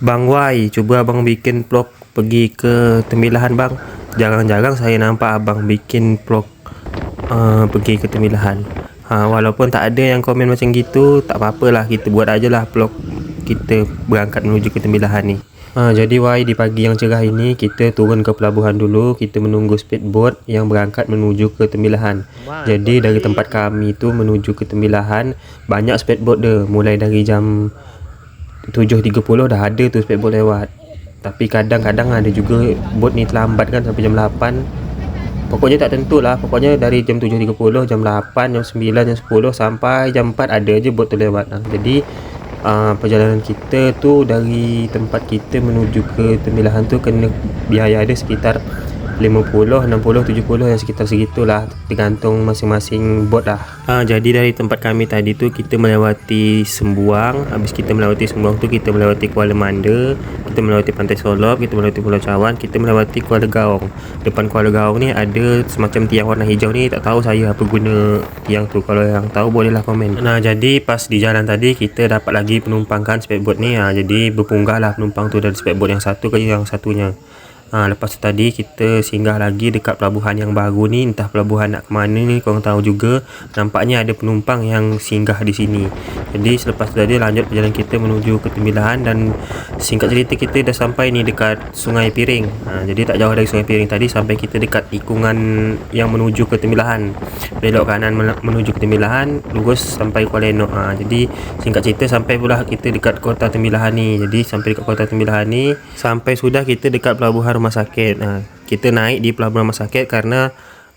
Bang Wai, cuba abang bikin vlog pergi ke Tembilahan bang. Jarang-jarang saya nampak abang bikin vlog uh, pergi ke Tembilahan. Ha, walaupun tak ada yang komen macam gitu, tak apa-apalah kita buat aja lah vlog kita berangkat menuju ke Tembilahan ni. Ha, jadi Wai di pagi yang cerah ini kita turun ke pelabuhan dulu, kita menunggu speedboat yang berangkat menuju ke Tembilahan. Jadi dari tempat kami tu menuju ke Tembilahan banyak speedboat dia mulai dari jam 7.30 dah ada tu speedboat lewat tapi kadang-kadang ada juga bot ni terlambat kan sampai jam 8 pokoknya tak tentu lah pokoknya dari jam 7.30 jam 8 jam 9 jam 10 sampai jam 4 ada je bot tu lewat nah. jadi uh, perjalanan kita tu dari tempat kita menuju ke tembilahan tu kena biaya ada sekitar 50, 60, 70 yang sekitar segitulah. Tergantung masing-masing bot lah. Ha, jadi dari tempat kami tadi tu kita melewati Sembuang. Habis kita melewati Sembuang tu kita melewati Kuala Manda kita melewati Pantai Solop kita melewati Pulau Cawan kita melewati Kuala Gaong depan Kuala Gaong ni ada semacam tiang warna hijau ni tak tahu saya apa guna tiang tu. Kalau yang tahu bolehlah komen. Nah jadi pas di jalan tadi kita dapat lagi penumpang kan speedboat ni. Ha, jadi berpunggah lah penumpang tu dari speedboat yang satu ke yang satunya Ha, lepas tu tadi kita singgah lagi dekat pelabuhan yang baru ni. Entah pelabuhan nak ke mana ni korang tahu juga. Nampaknya ada penumpang yang singgah di sini. Jadi selepas tu tadi lanjut perjalanan kita menuju ke Tembilahan dan singkat cerita kita dah sampai ni dekat Sungai Piring. Ha, jadi tak jauh dari Sungai Piring tadi sampai kita dekat tikungan yang menuju ke Tembilahan belok kanan menuju ke Tembilahan lurus sampai Kuala Enok ha, jadi singkat cerita sampai pula kita dekat kota Tembilahan ni. Jadi sampai dekat kota Tembilahan ni sampai sudah kita dekat pelabuhan rumah sakit. Ha, kita naik di pelabuhan rumah sakit karena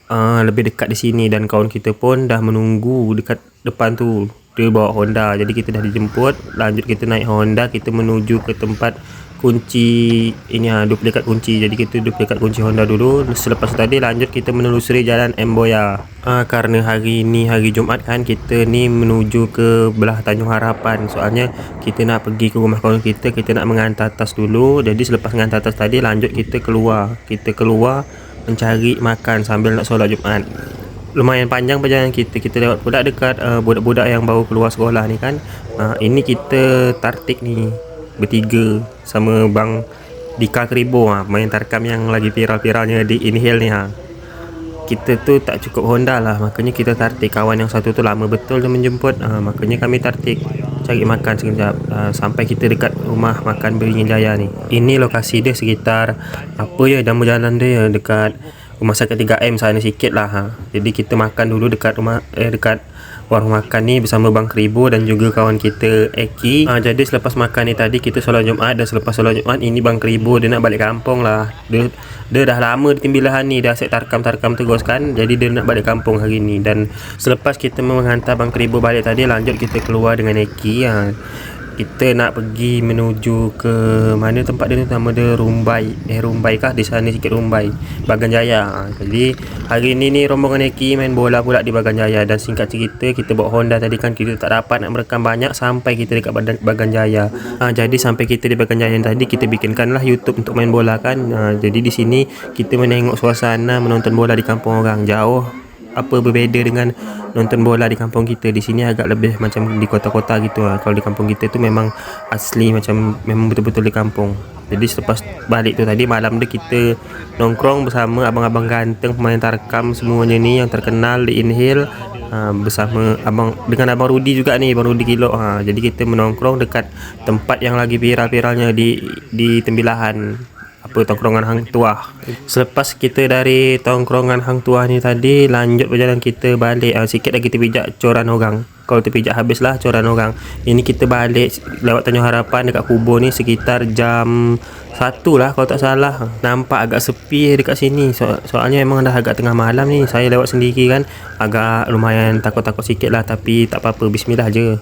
uh, lebih dekat di sini dan kawan kita pun dah menunggu dekat depan tu. Dia bawa Honda. Jadi kita dah dijemput. Lanjut kita naik Honda. Kita menuju ke tempat kunci ini ha, duplikat kunci. Jadi kita duplikat kunci Honda dulu. Selepas tadi lanjut kita menelusuri jalan Emboya ha, karena hari ini hari Jumaat kan kita ni menuju ke belah Tanjung Harapan. Soalnya kita nak pergi ke rumah kawan kita kita nak mengantar tas dulu. Jadi selepas mengantar tas tadi lanjut kita keluar. Kita keluar mencari makan sambil nak solat Jumaat. Lumayan panjang perjalanan kita. Kita lewat pula dekat uh, budak-budak yang baru keluar sekolah ni kan. Uh, ini kita tartik ni bertiga sama bang Dika Kribo ha, main tarkam yang lagi viral-viralnya di Inhale ni ha. Kita tu tak cukup Honda lah makanya kita tartik kawan yang satu tu lama betul dia menjemput ha, makanya kami tartik cari makan sekejap ha, sampai kita dekat rumah makan Beringin Jaya ni. Ini lokasi dia sekitar apa ya nama jalan dia dekat rumah sakit 3M sana sikit lah ha. Jadi kita makan dulu dekat rumah eh dekat warung makan ni bersama Bang Kribo dan juga kawan kita Eki. Ha, jadi selepas makan ni tadi kita solat Jumaat dan selepas solat Jumaat ini Bang Kribo dia nak balik kampung lah. Dia, dia dah lama di Timbilahan ni dah set tarkam-tarkam terus kan. Jadi dia nak balik kampung hari ni dan selepas kita menghantar Bang Kribo balik tadi lanjut kita keluar dengan Eki. Ha kita nak pergi menuju ke mana tempat dia nama dia Rumbai. Eh Rumbai kah? Di sana sikit Rumbai. Bagan Jaya. Ha, jadi hari ni ni rombongan Eki main bola pula di Bagan Jaya. Dan singkat cerita kita bawa Honda tadi kan kita tak dapat nak merekam banyak sampai kita dekat Bagan Jaya. Ha, jadi sampai kita di Bagan Jaya tadi kita bikinkan lah YouTube untuk main bola kan. Ha, jadi di sini kita menengok suasana menonton bola di kampung orang. Jauh apa berbeza dengan nonton bola di kampung kita. Di sini agak lebih macam di kota-kota gitu lah. kalau di kampung kita tu memang asli macam memang betul-betul di kampung. Jadi selepas balik tu tadi malam tu kita nongkrong bersama abang-abang ganteng pemain tarkam semuanya ni yang terkenal di Inhale ha, bersama abang dengan abang Rudi juga ni abang Rudi Kilo ha, jadi kita menongkrong dekat tempat yang lagi viral-viralnya di di Tembilahan apa tongkrongan hang tuah. Selepas kita dari tongkrongan hang tuah ni tadi lanjut perjalanan kita balik uh, sikit lagi terpijak coran orang. Kalau terpijak habislah coran orang. Ini kita balik lewat Tanjung Harapan dekat kubur ni sekitar jam satu lah kalau tak salah. Nampak agak sepi dekat sini. So, soalnya memang dah agak tengah malam ni. Saya lewat sendiri kan. Agak lumayan takut-takut sikit lah. Tapi tak apa-apa. Bismillah je.